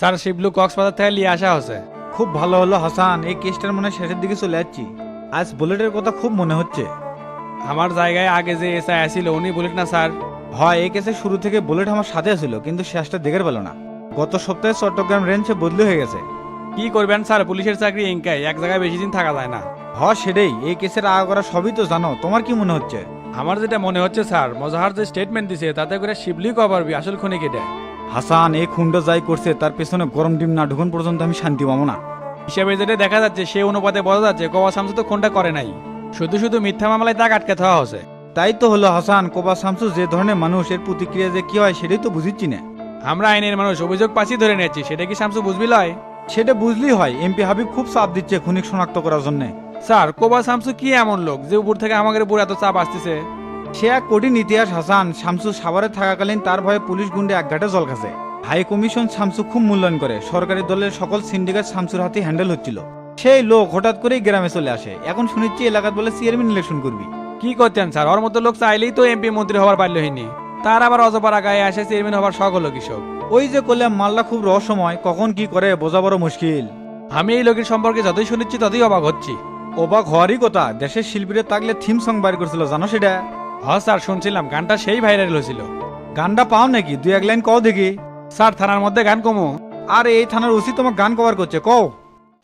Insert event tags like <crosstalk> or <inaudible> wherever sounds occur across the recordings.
Sir Shiblu Cox's Bazar থেকে নিয়ে আসা হচ্ছে খুব ভালো হলো হাসান। এই কেসটার মনে শেষের দিকে চলে যাচ্ছি। আজ বুলেটের কথা খুব মনে হচ্ছে। আমার জায়গায় আগে যে এসআই আসিল উনি বুলেট না স্যার? হয় এই কেসে শুরু থেকে বুলেট আমার সাথে ছিল কিন্তু শেষটা দেখে পেল না। গত সপ্তাহে চট্টগ্রাম রেঞ্জে বদলি হয়ে গেছে। কি করবেন স্যার? পুলিশের চাকরি ইনকাই এক জায়গায় বেশি দিন থাকা যায় না। হ সেটাই। এই কেসের আগা করা সবই তো জানো। তোমার কি মনে হচ্ছে? আমার যেটা মনে হচ্ছে স্যার মজাহার যে স্টেটমেন্ট দিছে তাতে করে শিবলি কবারবি আসল খুনি কেটে হাসান এই খুনটা যাই করছে তার পেছনে গরম ডিম না ঢুকুন পর্যন্ত আমি শান্তি পাবো না। হিসেবে যেটা দেখা যাচ্ছে সে অনুপাতে বোঝা যাচ্ছে কবা শামসু তো কোনটা করে নাই। শুধু শুধু মিথ্যা মামলায় তাক আটকে থাকা হচ্ছে তাই তো হলো হাসান কোবা শামসু যে ধরনের মানুষ এর প্রতিক্রিয়া যে কি হয় সেটাই তো বুঝিচ্ছি না। আমরা আইনের মানুষ অভিযোগ পাচ্ছি ধরে নিয়েছি সেটা কি শামসু বুঝবি লয়? সেটা বুঝলেই হয় এমপি হাবিব খুব চাপ দিচ্ছে খুনিক শনাক্ত করার জন্য। স্যার কোবা শামসু কি এমন লোক যে উপর থেকে আমাদের উপর এত চাপ আসতেছে? সে এক কঠিন ইতিহাস হাসান শামসু সাভারে থাকাকালীন তার ভয়ে পুলিশ গুন্ডে এক ঘাটে জল খাসে হাই কমিশন শামসু খুব মূল্যায়ন করে সরকারি দলের সকল সিন্ডিকেট শামসুর হাতে হ্যান্ডেল হচ্ছিল। সেই লোক হঠাৎ করেই গ্রামে চলে আসে। এখন শুনেছি এলাকাত বলে চেয়ারম্যান ইলেকশন করবি। কি করতেন স্যার ওর মতো লোক চাইলেই তো এমপি মন্ত্রী হবার পারল হয়নি তার আবার অজপাড়া গায়ে আসে চেয়ারম্যান হবার শখ হলো কৃষক। ওই যে করলাম মাল্লা খুব রহস্যময় কখন কি করে বোঝা বড় মুশকিল। আমি এই লোকের সম্পর্কে যতই শুনেছি ততই অবাক হচ্ছি। অবাক হওয়ারই কথা দেশের শিল্পীরা তাকলে থিম সং বাইর করছিল জানো সেটা? হ, স্যার, শুনছিলাম। গানটা সেই ভাইরাল হয়েছিল। গানটা পাও নাকি? দুই এক লাইন কও দেখি। স্যার, থানার মধ্যে গান কমু। আর, এই থানার ওসি তোমার গান কভার করছে, কও।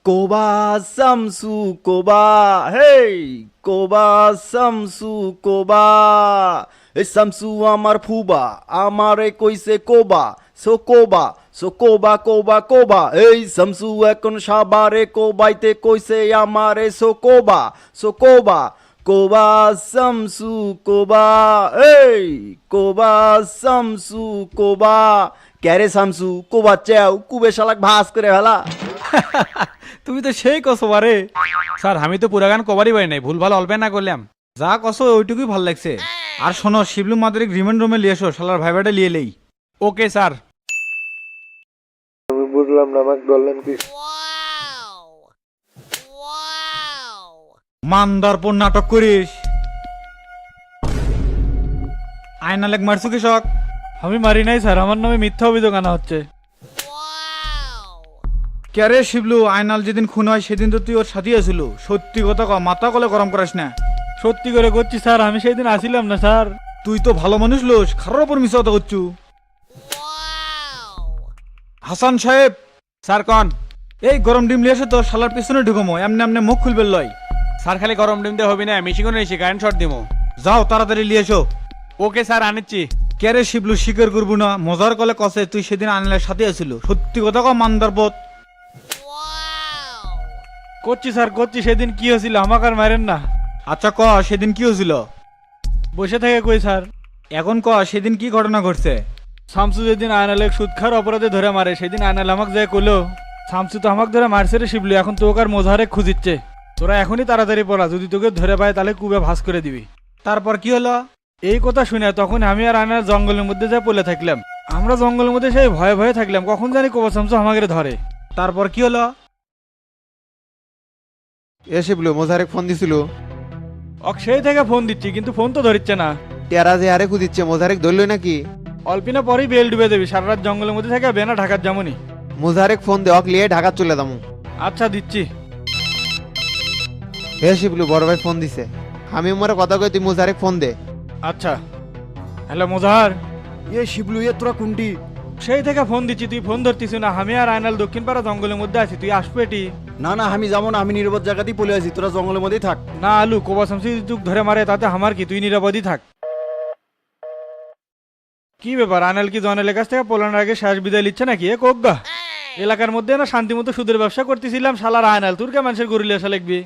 কোবা সামসু কোবা, হেই, কোবা সামসু কোবা। এই সামসু আমার ফুবা, আমারে কইছে কোবা। সো কোবা সো কোবা কোবা কোবা। এই সামসু এখন সাবারে কোবাইতে কইছে আমারে সো কোবা সো কোবা। কোবা সামসু কোবা এই কোবা সামসু কোবা। ক্যারে সামসু কোবা চেও কুবে শালাক ভাস করে ফেলা। <laughs> তুমি তো সেই কসো বারে স্যার আমি তো পুরা গান কভারই পাই নাই ভুল ভালো অল্পে না করলাম। যা কসো ওইটুকুই ভালো লাগছে। আর শোনো শিবলু মাদারিক রিমান্ড রুমে লিয়ে এসো শালার ভাইবাটা লিয়ে লেই। ওকে স্যার আমি বুঝলাম না আমাকে বললেন কি? মানদারপর নাটক করিস। আয়না লেগ মারছু কৃষক? আমি মারি নাই স্যার। আমার নামে মিথ্যা অভিযোগ আনা হচ্ছে। ক্যারে শিবলু আয়নাল যেদিন খুন হয় সেদিন তো তুই ওর সাথে আছিল সত্যি কথা ক মাথা কলে গরম করাস না। সত্যি করে করছি স্যার। আমি সেই দিন আসিলাম না স্যার। তুই তো ভালো মানুষ লোস খারার ওপর মিশা কথা করছু হাসান সাহেব স্যার কন। এই গরম ডিম লিয়ে এসে তো শালার পিছনে ঢুকমো এমনি এমনি মুখ খুলবে লয়। স্যার খালি গরম ডিম দিয়ে হবি না মিশিং নিয়েছি কারেন্ট শর্ট দিমো। যাও তাড়াতাড়ি লিয়ে এসো। ওকে স্যার আনিচ্ছি। ক্যারে শিবলু স্বীকার করব না? মজার কলে কসে তুই সেদিন আনলের সাথে আছিল। সত্যি কথা ক মান্দার পথ করছি স্যার করছি সেদিন কি হয়েছিল? আমাকে আর মারেন না। আচ্ছা ক সেদিন কি হয়েছিল? বসে থেকে কই স্যার? এখন ক সেদিন কি ঘটনা ঘটছে? শামসু যেদিন আয়নালে সুদ খাওয়ার অপরাধে ধরে মারে সেদিন আয়নাল আমাকে যায় কইলো শামসু তো আমাকে ধরে মারছে রে শিবলু এখন তোকে আর মোজাহারে খুঁজিচ্ছে। তোরা এখনই তাড়াতাড়ি পড়া যদি তোকে ধরে পায় তাহলে কুবে ভাস করে দিবি। তারপর কি হলো? এই কথা শুনে তখন আমি আর আয়নার জঙ্গলের মধ্যে যা পড়ে থাকলাম। আমরা জঙ্গলের মধ্যে সেই ভয়ে ভয়ে থাকলাম কখন জানি কোবা শামসু আমাকে ধরে। তারপর কি হলো? এসে বলো মোজারেক ফোন দিছিল। অক সেই থেকে ফোন দিচ্ছি কিন্তু ফোন তো ধরিচ্ছে না। টেরা যে আরে খুঁজিচ্ছে মোজারেক ধরল নাকি? অল্পিনা পরেই বেল ডুবে দেবি সারা রাত জঙ্গলের মধ্যে থেকে বেনা ঢাকার যেমনই মোজারেক ফোন দে অক লিয়ে ঢাকা চলে দামু আচ্ছা দিচ্ছি। হে শিবলু বড় ভাই ফোন দিছে। আমি উমারে কথা কই তুই মোজারেক ফোন দে। আচ্ছা। হ্যালো মোজাহার। এ শিবলু এ তোরা কুন্ডি সেই থেকে ফোন দিচ্ছি তুই ফোন ধরতিস না। আমি আর আয়নাল দক্ষিণ পাড়া জঙ্গলের মধ্যে আছি। তুই আসব এটি? না না আমি যাব না আমি নিরাপদ জায়গাতেই পলে আছি। তোরা জঙ্গলের মধ্যেই থাক। না আলু কোবা শামসি যুগ ধরে মারে তাতে আমার কি? তুই নিরাপদই থাক। কি ব্যাপার? আনাল কি জনের কাছ থেকে পোলানোর আগে শেষ বিদায় নিচ্ছে নাকি? এ কোগা এলাকার মধ্যে না শান্তি মতো সুদের ব্যবসা করতেছিলাম শালার আয়নাল তোর কে মানুষের গরুলে আসা লিখবি?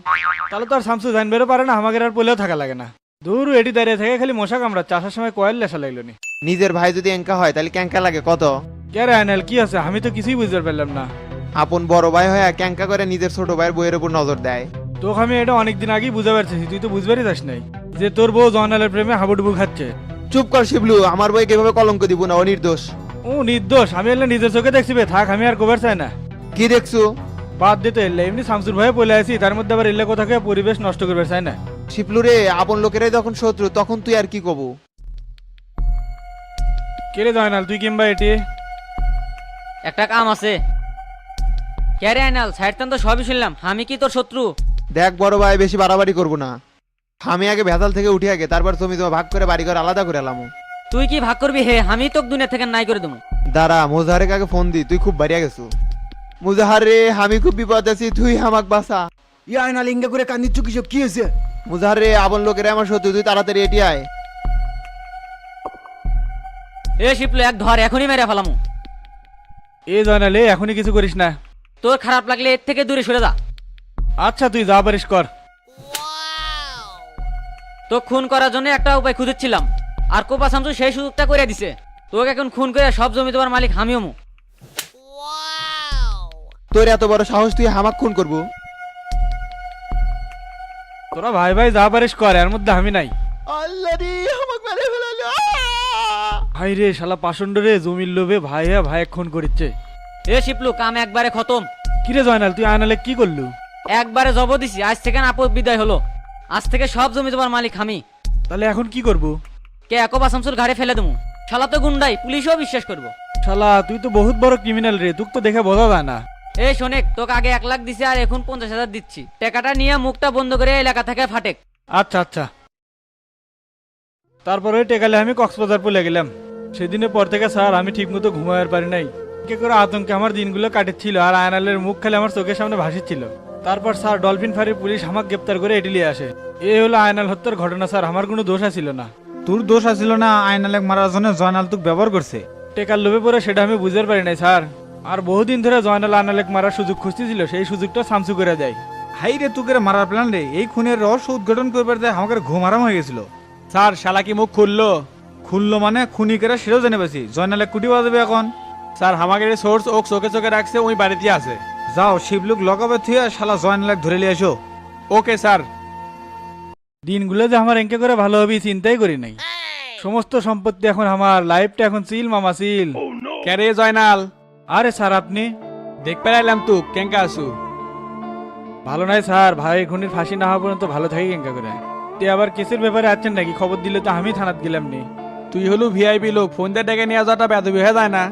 তাহলে তো আর শামসু জানবেরও পারে না আমাকে আর পোলেও থাকা লাগে না। দূর এটি দাঁড়িয়ে থেকে খালি মশা কামড়াচ্ছে আসার সময় কয়েল লেসা লাগল নি। নিজের ভাই যদি এঙ্কা হয় তাহলে ক্যাঙ্কা লাগে কত? কে রে আয়নাল কি আছে? আমি তো কিছুই বুঝতে পারলাম না। আপন বড় ভাই হয়ে ক্যাঙ্কা করে নিজের ছোট ভাইয়ের বইয়ের উপর নজর দেয়? তোকে আমি এটা অনেকদিন আগেই বুঝতে পারছি তুই তো বুঝবারই যাস নাই যে তোর বউ জয়নালের প্রেমে হাবুডুবু খাচ্ছে। চুপ কর শিবলু আমার বই কীভাবে কলঙ্ক দিব না ও নির্দোষ ও নির্দোষ। আমি এলে নিজের চোখে দেখছি বে। থাক আমি আর কবার চাই না। কি দেখছ? বাদ দিতে এলে। এমনি শামসুর ভয়ে পলে আসি তার মধ্যে আবার এলে কোথাকে পরিবেশ নষ্ট করবে চাই না। শিবলু রে আপন লোকেরাই যখন শত্রু তখন তুই আর কি কবু? কে রে জয়নাল তুই কিংবা এটি? একটা কাম আছে। ক্যারে আইনাল সাইডতান তো সবই শুনলাম। আমি কি তোর শত্রু? দেখ বড় ভাই বেশি বাড়াবাড়ি করব না। আমি আগে ভেতাল থেকে উঠে আগে তারপর তুমি তোমার ভাগ করে বাড়ি করে আলাদা করে এলাম। তুই কি ভাগ করবি? হে আমি তোকে দুনিয়া থেকে নাই করে দেবো। দাঁড়া মুজাহারে কাকে ফোন দি তুই খুব বাড়িয়া গেছু। মুজাহার রে আমি খুব বিপদ আছি তুই আমাক বাসা ই আয়নাল ইঙ্গা করে কান্দিচ্ছ কিসব? কি হয়েছে? মুজাহার রে আপন লোকের আমার শত্রু তুই তাড়াতাড়ি এটি আয়। এ শিপলো এক ধর এখনই মেরে ফেলামু। এ জয়নাল এখনই কিছু করিস না। তোর খারাপ লাগলে এর থেকে দূরে সরে যা। আচ্ছা তুই যা পারিস কর। তো খুন করার জন্য একটা উপায় খুঁজেছিলাম। আর কোপা শামসু সেই সুযোগটা করে দিছে। তোকে এখন খুন করে সব জমি তোমার মালিক হামিও মু। তোর এত বড় সাহস তুই হামাক খুন করব? তোরা ভাই ভাই যা পারিস কর এর মধ্যে আমি নাই। আল্লাহ রে আমাক মেরে ফেলালো। ভাই রে শালা পাষণ্ড রে জমির লোভে ভাই হ্যাঁ ভাই খুন করিচ্ছে। এ শিপলু কাম একবারে খতম। কিরে জয়নাল তুই আয়নালে কি করলু? একবারে জব দিছি আজ থেকে আপদ বিদায় হলো। আজ থেকে সব জমি তোমার মালিক আমি তাহলে এখন কি করব? কে একবা শামসুর ঘাড়ে ফেলে দেবো? শালা তো গুন্ডাই পুলিশও বিশ্বাস করব। শালা তুই তো বহুত বড় ক্রিমিনাল রে তুক তো দেখে বোঝা যায় না। এই শোনেক তোকে আগে এক লাখ দিছি আর এখন পঞ্চাশ হাজার দিচ্ছি। টাকাটা নিয়ে মুখটা বন্ধ করে এলাকা থেকে ফাটেক। আচ্ছা আচ্ছা। তারপরে টেকালে আমি কক্সবাজার পলে গেলাম। সেদিনের পর থেকে স্যার আমি ঠিক মতো ঘুমাবার পারি নাই। কে করে আতঙ্কে আমার দিনগুলো কাটেছিল আর আয়নালের মুখ খালি আমার চোখের সামনে ভাসিচ্ছিল। তারপর স্যার ডলফিন ফাঁড়ির পুলিশ আমাকে গ্রেপ্তার করে এটিলিয়ে আসে। এই হলো আয়নাল হত্যার ঘটনা স্যার। আমার কোনো দোষ ছিল না। তোর দোষ আছিল না আয়নালেক মারার জন্য জয়নাল তোক ব্যবহার করছে। টেকার লোভে পরে সেটা আমি বুঝতে পারি নাই স্যার। আর বহুদিন ধরে জয়নাল আয়নালেক মারার সুযোগ খুঁজতেছিল সেই সুযোগটা সামসু করে যায় হাই রে তুকের মারার প্ল্যান রে এই খুনের রহস্য উদ্ঘাটন করবার দেয় আমাকে ঘুম আরাম হয়ে গেছিল। স্যার শালা কি মুখ খুললো? খুললো মানে খুনি কেরা সেটাও জেনে পেছি জয়নালে কুটি বাজাবে এখন। স্যার আমাকে সোর্স ওক চোখে চোখে রাখছে ওই বাড়িতে আছে। যাও শিবলুক লগাবে থুয়ে শালা জয়নালেক ধরে নিয়ে এসো। Okay sir. দিনগুলো যে আমার এঙ্কে করে ভালো হবে চিন্তাই করি নাই। সমস্ত সম্পত্তি এখন আমার লাইফটা এখন চিল মামা চিল ক্যারে জয়নাল? আরে স্যার আপনি? দেখ পেলাইলাম তু কেঙ্কা আসু ভালো নাই স্যার ভাই খুনির ফাঁসি না হওয়া পর্যন্ত ভালো থাকি কেঙ্কা করে। তুই আবার কেসের ব্যাপারে আছেন নাকি? খবর দিলে তো আমি থানাত গেলাম নি। তুই হলু ভিআইপি লোক ফোন দিয়ে ডেকে নিয়ে যাওয়াটা বেদবি হয়ে যায় না।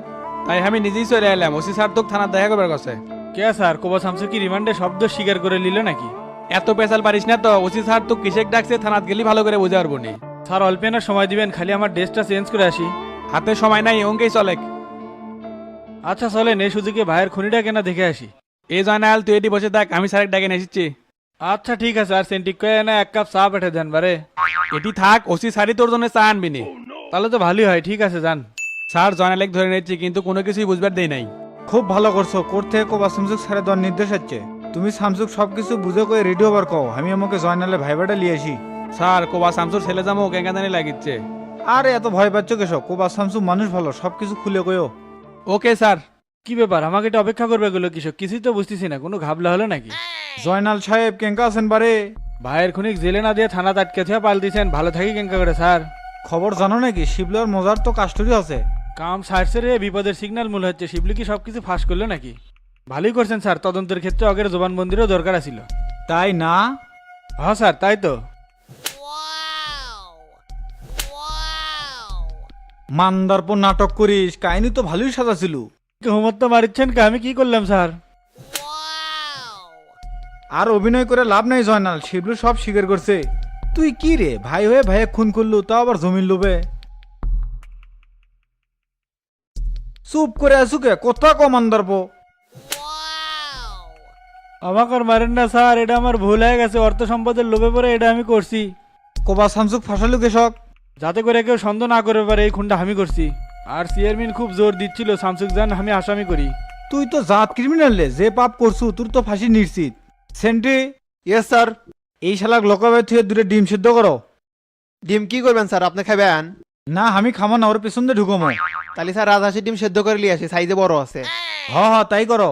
তাই আমি নিজেই চলে এলাম। ওসি স্যার তোকে থানার দেখা করবার কাছে কে স্যার কোবা শামসু কি রিমান্ডে শব্দ স্বীকার করে নিল নাকি? এত পেশাল পারিস না তো ওসি স্যার তো কিসেক ডাকছে থানাত গেলি ভালো করে বুঝে পারব নি। স্যার অল্প না সময় দিবেন খালি আমার ড্রেসটা চেঞ্জ করে আসি। হাতে সময় নাই অঙ্কেই চলে। আচ্ছা চলেন এই সুযোগে ভাইয়ের খুনিটা কেনা দেখে আসি। এই জয়নাল তুই এটি বসে থাক আমি স্যারের ডাকে এসেছি আচ্ছা ঠিক আছে আর সেন্টিক কয়ে না এক কাপ চা পেঠে দেন বারে। এটি থাক ওসি স্যারই তোর জন্য চা আনবি নি। তাহলে তো ভালোই হয় ঠিক আছে যান। স্যার জয়নালেক ধরে নিচ্ছি কিন্তু কোনো কিছুই বুঝবার দেই নাই। খুব ভালো করছ করতে কোবা শামসুক ছেড়ে দেওয়ার নির্দেশ হচ্ছে তুমি শামসুক সবকিছু বুঝে করে রেডি হবার কও। আমি আমাকে জয়নালে ভাইবাটা লিয়ে আসি। স্যার কোবা শামসুর ছেলে জামো কেঙ্কা জানি লাগিচ্ছে। আর এত ভয় পাচ্ছ কেসো কোবা শামসু মানুষ ভালো সব কিছু খুলে কয়ো। Okay sir. কি ব্যাপার? আমাকে এটা অপেক্ষা করবে গুলো কিসব কিছুই তো বুঝতেছি না। কোনো ঘাবলা হলো নাকি? জয়নাল সাহেব কেঙ্কা আছেন বারে? ভাইয়ের খুনিক জেলে না দিয়ে থানা আটকে থেকে পাল দিয়েছেন ভালো থাকি কেঙ্কা করে স্যার। খবর জানো নাকি? শিবলার মজার তো কাস্টরি আছে। কাম সারছে রে বিপদের সিগন্যাল মূল হচ্ছে। শিবলি কি সবকিছু ফাঁস করল নাকি? ভালোই করছেন স্যার তদন্তের ক্ষেত্রে আগের জবানবন্দিরও দরকার আছিল। তাই না? হ্যাঁ স্যার তাই তো। মান্দারপর নাটক করিস কাহিনী তো ভালোই সাজাছিল। হোমত তো মারিচ্ছেন কে? আমি কি করলাম স্যার? আর অভিনয় করে লাভ নাই জয়নাল শিবলু সব স্বীকার করছে। তুই কি রে? ভাই হয়ে ভাইয়ে খুন করলু তাও আবার জমিন লোবে চুপ করে আসুকে কোথা কমান্দারপ আমাকে আর মারেন না স্যার এটা আমার ভুল হয়ে গেছে অর্থ সম্পদের লোভে পরে এটা আমি করছি। কোবা শামসুক ফাঁসালু কেশক যাতে করে কেউ সন্দেহ না করে পারে এই খুনটা আমি করছি। আর চেয়ারম্যান খুব জোর দিচ্ছিল শামসুক জান আমি আসামি করি। তুই তো জাত ক্রিমিনাল রে যে পাপ করছু তোর তো ফাঁসি নিশ্চিত। সেন্টি ইয়েস স্যার। এই শালাক লোকাবে থুয়ে দূরে ডিম সিদ্ধ করো। ডিম কি করবেন স্যার? আপনি খাবেন? না আমি খামো না ওর পেছন দিয়ে ঢুকমো তাহলে স্যার রাজহাঁসের ডিম সেদ্ধ করে নিয়ে আসি সাইজে বড় আছে। হ হ তাই করো।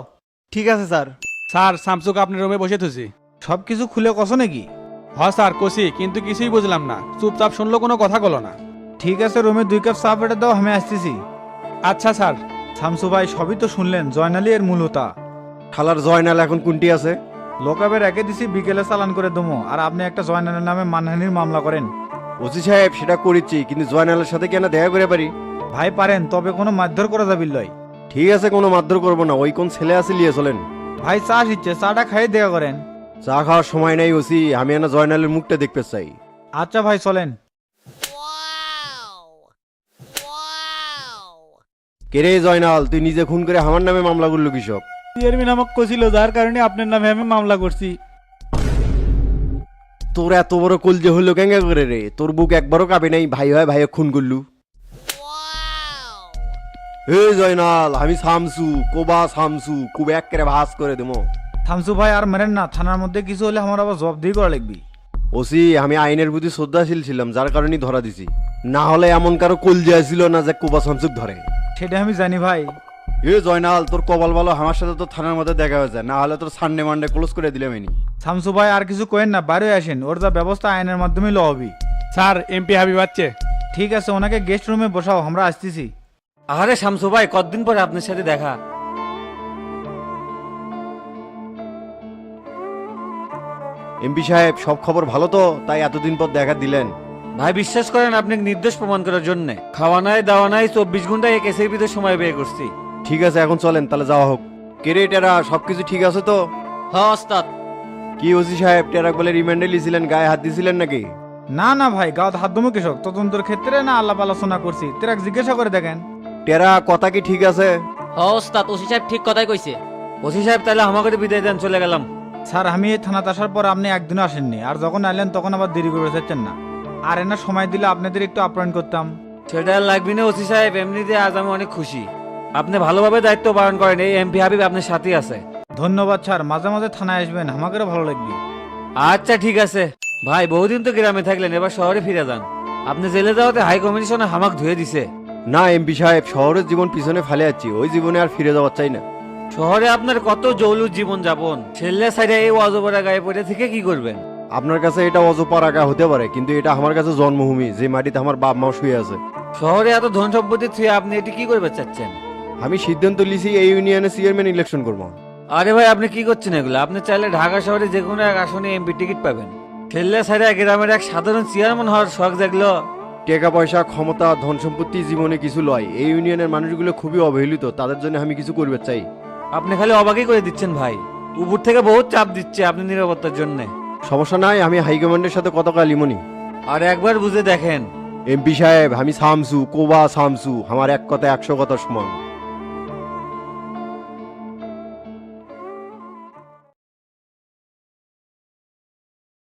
ঠিক আছে স্যার। স্যার শামসুক আপনার রুমে বসে থুছি সব কিছু খুলে কষো নাকি? হ স্যার কষি কিন্তু কিছুই বুঝলাম না। চুপচাপ শুনলো কোনো কথা বলো না। ঠিক আছে রুমে দুই কাপ চা পেটে দাও আমি আসতেছি। আচ্ছা স্যার। শামসু ভাই সবই তো শুনলেন জয়নালি এর মূলতা খালার জয়নাল এখন কোনটি আছে? লোকাবের একে দিছি বিকেলে চালান করে দমো। আর আপনি একটা জয়নালের নামে মানহানির মামলা করেন। ওসি সাহেব সেটা করেছি কিন্তু জয়নালের সাথে কেন দেখা করে পারি? ভাই পারেন তবে কোনো মারধর করা যাবিল লয়। ঠিক আছে কোনো মারধর করব না ওই কোন ছেলে আছে লিয়ে চলেন। ভাই চা দিচ্ছে চাটা খাইয়ে দেখা করেন। চা খাওয়ার সময় নাই ওসি আমি না জয়নালের মুখটা দেখতে চাই। আচ্ছা ভাই চলেন। কেরে জয়নাল তুই নিজে খুন করে আমার নামে মামলা করল কৃষক? চেয়ারম্যান আমাকে কছিল যার কারণে আপনার নামে আমি মামলা করছি। তোর এত বড় কলজে হলো কেঙ্গা করে রে? তোর বুক একবারও কাঁপে নাই ভাই হয় ভাই খুন করলু। হে জয়নাল আমি সামসু কোবা সামসু খুব এক করে ভাস করে দেবো। থামসু ভাই আর মেরেন না থানার মধ্যে কিছু হলে আমার আবার জবাবদিহি করা লাগবি। ওসি আমি আইনের প্রতি শ্রদ্ধাশীল ছিলাম যার কারণেই ধরা দিছি। না হলে এমন কারও কলজে আসছিল না যে কোবা সামসুক ধরে। সেটা আমি জানি ভাই। এ জয়নাল তোর কপাল ভালো আমার সাথে তো থানার মধ্যে দেখা হয়েছে না হলে তোর সানডে মানডে ক্লোজ করে দিলাম এনি শামসু ভাই আর কিছু কয়েন না বাইরে আসেন ওর যা ব্যবস্থা আইনের মাধ্যমে ল হবি। স্যার এমপি হাবিব আছে ঠিক আছে ওনাকে গেস্ট রুমে বসাও আমরা আসতেছি। আরে শামসু ভাই কতদিন পরে আপনার সাথে দেখা? এমপি সাহেব সব খবর ভালো তো? তাই এতদিন পর দেখা দিলেন। ভাই বিশ্বাস করেন আপনি নির্দোষ প্রমাণ করার জন্য। খাওয়া নাই দাওয়া নাই চব্বিশ ঘণ্টা এক এসের ভিতরে সময় বের করছি। ঠিক আছে এখন চলেন তাহলে যাওয়া হোক। কেরে টেরা সবকিছু ঠিক আছে তো? হ্যাঁ ওস্তাদ। কি ওসি সাহেব টেরাক বলে রিমান্ডে লিছিলেন গায়ে হাত দিছিলেন নাকি? না না ভাই গাঁত হাত দমে কৃষক তদন্তর ক্ষেত্রে না আলাপ আলোচনা করছি। তেরাক জিজ্ঞাসা করে দেখেন। টেরা কথা কি ঠিক আছে? ওস্তাদ ওসি সাহেব ঠিক কথাই কইছে। ওসি সাহেব তাহলে আমাকে তো বিদায় দেন চলে গেলাম। স্যার আমি এই থানাতে আসার পর আপনি একদিনও আসেননি। আর যখন আইলেন তখন আবার দেরি করে চাচ্ছেন না। আর এনা সময় দিলে আপনাদের একটু আপ্যায়ন করতাম। সেটা লাগবে না ওসি সাহেব। এমনিতে আজ আমি অনেক খুশি। আপনি ভালোভাবে দায়িত্ব পালন করেন। এই এমপি হাবিব আপনার সাথেই আছে। ধন্যবাদ স্যার। মাঝে মাঝে থানায় আসবেন। আমাকেও ভালো লাগবে। আচ্ছা ঠিক আছে। ভাই বহুদিন তো গ্রামে থাকলেন। এবার শহরে ফিরে যান। আপনি জেলে যাওয়াতে হাই কমিশনে হামাক ধুয়ে দিছে। না এমপি সাহেব শহরের জীবন পিছনে ফেলে যাচ্ছি। ওই জীবনে আর ফিরে যাওয়ার চাই না। শহরে আপনার কত জৌলুর জীবন যাপন? ছেলে সাইডে এই অজবরা গায়ে পড়ে থেকে কি করবেন? আপনার কাছে এটা অজপা রাখা হতে পারে কিন্তু এটা আমার কাছে জন্মভূমি যে মাটিতে আমার বাপ মা শুয়ে আছে। শহরে এত ধন সম্পত্তি থুয়ে আপনি এটি কি করবে চাচ্ছেন? আমি সিদ্ধান্ত লিছি এই ইউনিয়নে চেয়ারম্যান ইলেকশন করব। আরে ভাই আপনি কি করছেন এগুলো? আপনি চাইলে ঢাকা শহরে যে কোনো এক আসনে এমপি টিকিট পাবেন। ছেলে সাইডে গ্রামের এক সাধারণ চেয়ারম্যান হওয়ার শখ জাগলো। টাকা পয়সা ক্ষমতা ধন সম্পত্তি জীবনে কিছু লয়। এই ইউনিয়নের মানুষগুলো খুবই অবহেলিত। তাদের জন্য আমি কিছু করবে চাই। আপনি খালি অবাকই করে দিচ্ছেন ভাই। উপর থেকে বহুত চাপ দিচ্ছে আপনি নিরাপত্তার জন্য। সমস্যা নাই আমি হাইকমান্ডের সাথে কত কালিমনি আর একবার বুঝে দেখেন। এমপি সাহেব আমি সামসু কোবা সামসু আমার এক কথা একশো কথা সমান।